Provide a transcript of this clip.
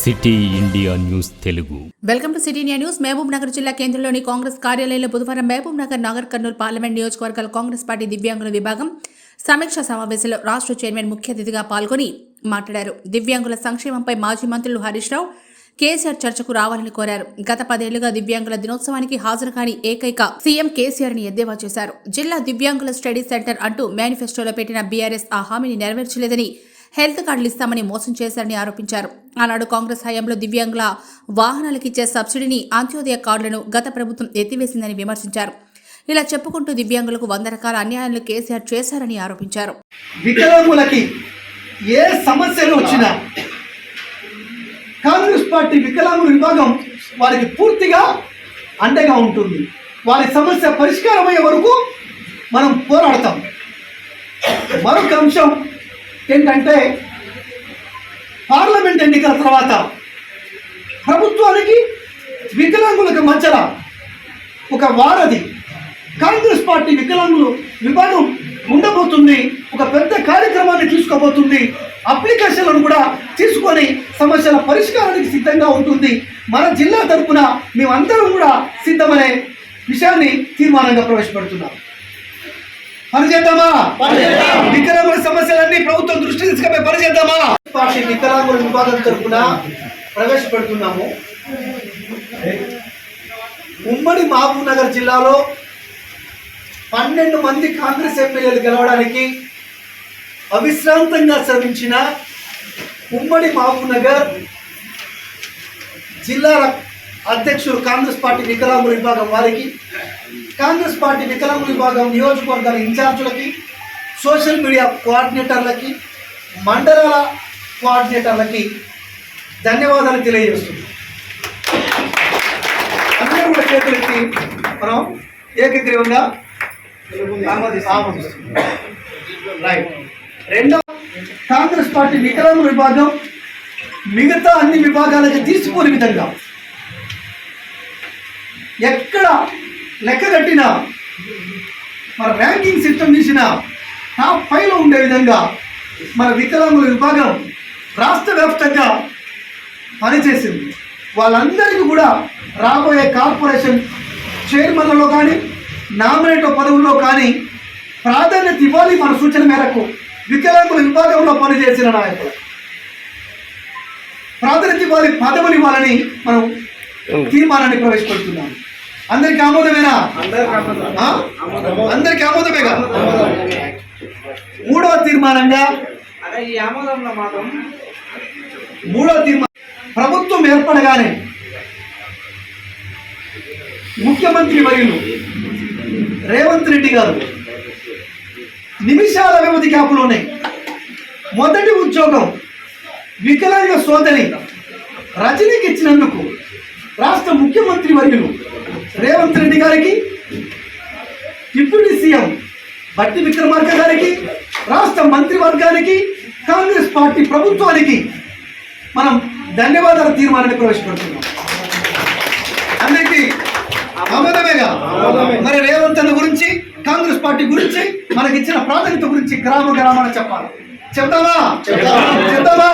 City India news Telugu. Welcome to city India news. Mahbubnagar జిల్లా కేంద్రంలోని Congress కార్యాలయంలో బుధవారం మహబూబ్ నగర్ నగర్ కర్నూలు పార్లమెంట్ నియోజకవర్గాల కాంగ్రెస్ పార్టీ దివ్యాంగుల విభాగం సమీక్ష సమావేశంలో రాష్ట్ర చైర్మన్ ముఖ్య అతిథిగా పాల్గొని మాట్లాడారు. దివ్యాంగుల సంక్షేమంపై మాజీ మంత్రులు హరీష్ రావు కేసీఆర్ చర్చకు రావాలని కోరారు. గత పదేళ్ళుగా దివ్యాంగుల దినోత్సవానికి హాజరు కాని ఏకైక సీఎం కేసీఆర్ని ఎద్దేవా చేశారు. జిల్లా దివ్యాంగుల స్టడీ సెంటర్ అంటూ మేనిఫెస్టోలో పెట్టిన బీఆర్ఎస్ ఆ హామీని నెరవేర్చలేదని హెల్త్ కార్డులు ఇస్తామని మోసం చేశారని ఆరోపించారు. ఆనాడు కాంగ్రెస్ హయాంలో దివ్యాంగుల వాహనాలకు ఇచ్చే సబ్సిడీని అంత్యోదయ కార్డులను గత ప్రభుత్వం ఎత్తివేసిందని విమర్శించారు. ఇలా చెప్పుకుంటూ దివ్యాంగులకు వంద రకాల అన్యాయాలు కేసీఆర్ చేశారని ఆరోపించారు. వికలాంగులకి ఏ సమస్యలు వచ్చినా కాంగ్రెస్ పార్టీ వికలాంగుల విభాగం వారికి పూర్తిగా అండగా ఉంటుంది. వారి సమస్య పరిష్కారమయ్యే వరకు మనం పోరాడతాం. మరొక అంశం ఏంటంటే పార్లమెంట్ ఎన్నికల తర్వాత ప్రభుత్వానికి వికలాంగులకు మధ్యలో ఒక వారధి కాంగ్రెస్ పార్టీ వికలాంగులు విభాగం ఉండబోతుంది ఒక పెద్ద కార్యక్రమాన్ని తీసుకోబోతుంది అప్లికేషన్లను కూడా తీసుకొని సమస్యల పరిష్కారానికి సిద్ధంగా ఉంటుంది. మన జిల్లా తరపున మేమందరం కూడా సిద్ధమనే విషయాన్ని తీర్మానంగా ప్రవేశపెడుతున్నాం. పనిచేద్దామా? వికలాంగుల సమస్యలన్నీ ప్రభుత్వం దృష్టి తీసుకుపోయి పనిచేద్దామా? పార్టీ వికలాంగుల విభాగం తరపున ప్రవేశపెడుతున్నాము. ఉమ్మడి మహబూబ్ నగర్ జిల్లాలో పన్నెండు మంది కాంగ్రెస్ ఎమ్మెల్యేలు గెలవడానికి అవిశ్రాంతంగా శ్రమించిన ఉమ్మడి మహబూబ్ నగర్ జిల్లా అధ్యక్షుడు కాంగ్రెస్ పార్టీ వికలాంగుల విభాగం వారికి కాంగ్రెస్ పార్టీ వికలాంగుల విభాగం నియోజకవర్గాల ఇన్ఛార్జులకి సోషల్ మీడియా కోఆర్డినేటర్లకి మండలాల కోఆర్డినేటర్లకి ధన్యవాదాలు తెలియజేస్తుంది అందరూ కూడా చేతులెత్తి మనం ఏకగ్రీవంగా ఆమోదిస్తున్నాం. రైట్ కాంగ్రెస్ పార్టీ వికలాంగుల విభాగం మిగతా అన్ని విభాగాలకి తీసుకోని విధంగా ఎక్కడ లెక్క కట్టినా మన ర్యాంకింగ్ సిస్టమ్ తీసిన టాప్ ఫైవ్లో ఉండే విధంగా మన వికలాంగుల విభాగం రాష్ట్ర వ్యాప్తంగా పనిచేసింది. వాళ్ళందరికీ కూడా రాబోయే కార్పొరేషన్ చైర్మన్లలో కానీ నామినేటర్ పదవుల్లో కానీ ప్రాధాన్యత ఇవ్వాలి మన సూచన మేరకు వికలాంగుల విభాగంలో పనిచేసిన నాయకులు. ప్రాధాన్యత ఇవ్వాలి పదవులు ఇవ్వాలని మనం తీర్మానాన్ని ప్రవేశపెడుతున్నాం. అందరికి ఆమోదమేనా? అందరికి ఆమోదమేగా? మూడవ తీర్మానంగా? మూడవ తీర్మానం ప్రభుత్వం ఏర్పడగానే ముఖ్యమంత్రి వర్యులు రేవంత్ రెడ్డి గారు నిమిషాల వ్యవధి గ్యాపులోనే మొదటి ఉద్యోగం వికలాంగ సోదరి రజనీకి ఇచ్చినందుకు రాష్ట్ర ముఖ్యమంత్రి వర్యులు రేవంత్ రెడ్డి గారికి డిప్యూటీ సీఎం బట్టి విక్రమార్క గారికి రాష్ట్ర మంత్రివర్గానికి కాంగ్రెస్ పార్టీ ప్రభుత్వానికి మనం ధన్యవాదాల తీర్మానాన్ని ప్రవేశపెడుతున్నాం. అందరికీ ఆమోదమేగా మరి రేవంత్ అన్న గురించి కాంగ్రెస్ పార్టీ గురించి మనకి ఇచ్చిన ప్రాధాన్యత గురించి గ్రామ గ్రామాన చెప్పాలి. చెప్తావా? చెప్తావా?